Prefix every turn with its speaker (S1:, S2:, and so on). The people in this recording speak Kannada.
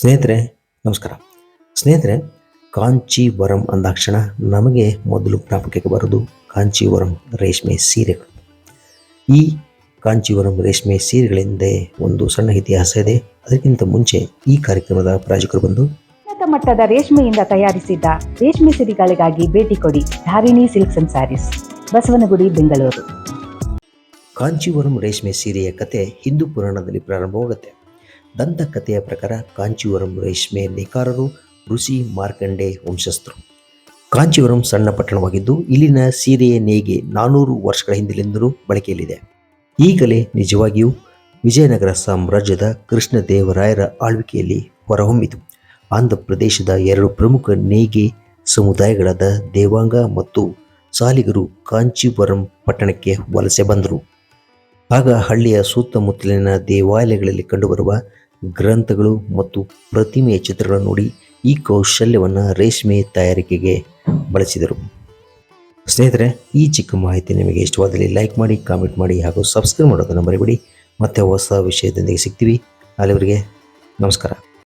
S1: ಸ್ನೇಹಿತರೆ ನಮಸ್ಕಾರ. ಸ್ನೇಹಿತರೆ ಕಾಂಚೀವರಂ ಅಂದಾಕ್ಷಣ ನಮಗೆ ಮೊದಲು ಜ್ಞಾಪಕಕ್ಕೆ ಬರೋದು ಕಾಂಚೀವರಂ ರೇಷ್ಮೆ ಸೀರೆಗಳು ಈ ಕಾಂಚೀವರಂ ರೇಷ್ಮೆ ಸೀರೆಗಳಿಂದ ಒಂದು ಸಣ್ಣ ಇತಿಹಾಸ ಇದೆ. ಅದಕ್ಕಿಂತ ಮುಂಚೆ ಈ ಕಾರ್ಯಕ್ರಮದ ಪ್ರಾಯೋಜಕರು ಬಂದು
S2: ಉನ್ನತ ಮಟ್ಟದ ರೇಷ್ಮೆಯಿಂದ ತಯಾರಿಸಿದ್ದ ರೇಷ್ಮೆ ಸಿರಿಗಳಿಗಾಗಿ ಭೇಟಿ ಕೊಡಿ Dharini silks and sarees Basavanagudi Bengaluru.
S1: Kanchivaram ರೇಷ್ಮೆ ಸೀರೆಯ ಕತೆ ಹಿಂದೂ ಪುರಾಣದಲ್ಲಿ ಪ್ರಾರಂಭವಾಗುತ್ತೆ. ದಂತಕಥೆಯ ಪ್ರಕಾರ ಕಾಂಚೀವರಂ ರೇಷ್ಮೆ ನೇಕಾರರು ಋಷಿ ಮಾರ್ಕಂಡೆ ವಂಶಸ್ಥರು. ಕಾಂಚೀವರಂ ಸಣ್ಣ ಪಟ್ಟಣವಾಗಿದ್ದು ಇಲ್ಲಿನ ಸೀರೆಯ ನೇಯ್ಗೆ ನಾನೂರು ವರ್ಷಗಳ ಹಿಂದಿನಿಂದಲೂ ಬಳಕೆಯಲ್ಲಿದೆ. ಈಗಲೇ ನಿಜವಾಗಿಯೂ ವಿಜಯನಗರ ಸಾಮ್ರಾಜ್ಯದ ಕೃಷ್ಣದೇವರಾಯರ ಆಳ್ವಿಕೆಯಲ್ಲಿ ಹೊರಹೊಮ್ಮಿತು. ಆಂಧ್ರ ಪ್ರದೇಶದ ಎರಡು ಪ್ರಮುಖ ನೇಯ್ಗೆ ಸಮುದಾಯಗಳಾದ ದೇವಾಂಗ ಮತ್ತು ಸಾಲಿಗರು ಕಾಂಚೀವರಂ ಪಟ್ಟಣಕ್ಕೆ ವಲಸೆ ಬಂದರು. ಆಗ ಹಳ್ಳಿಯ ಸುತ್ತಮುತ್ತಲಿನ ದೇವಾಲಯಗಳಲ್ಲಿ ಕಂಡುಬರುವ ಗ್ರಂಥಗಳು ಮತ್ತು ಪ್ರತಿಮೆಯ ಚಿತ್ರಗಳನ್ನು ನೋಡಿ ಈ ಕೌಶಲ್ಯವನ್ನು ರೇಷ್ಮೆ ತಯಾರಿಕೆಗೆ ಬಳಸಿದರು. ಸ್ನೇಹಿತರೆ, ಈ ಚಿಕ್ಕ ಮಾಹಿತಿ ನಿಮಗೆ ಇಷ್ಟವಾದಲ್ಲಿ ಲೈಕ್ ಮಾಡಿ, ಕಾಮೆಂಟ್ ಮಾಡಿ ಹಾಗೂ ಸಬ್ಸ್ಕ್ರೈಬ್ ಮಾಡೋದನ್ನು ಮರಿಬೇಡಿ. ಮತ್ತೆ ಹೊಸ ವಿಷಯದೊಂದಿಗೆ ಸಿಗ್ತೀವಿ. ಅಲ್ಲಿವರೆಗೆ ನಮಸ್ಕಾರ.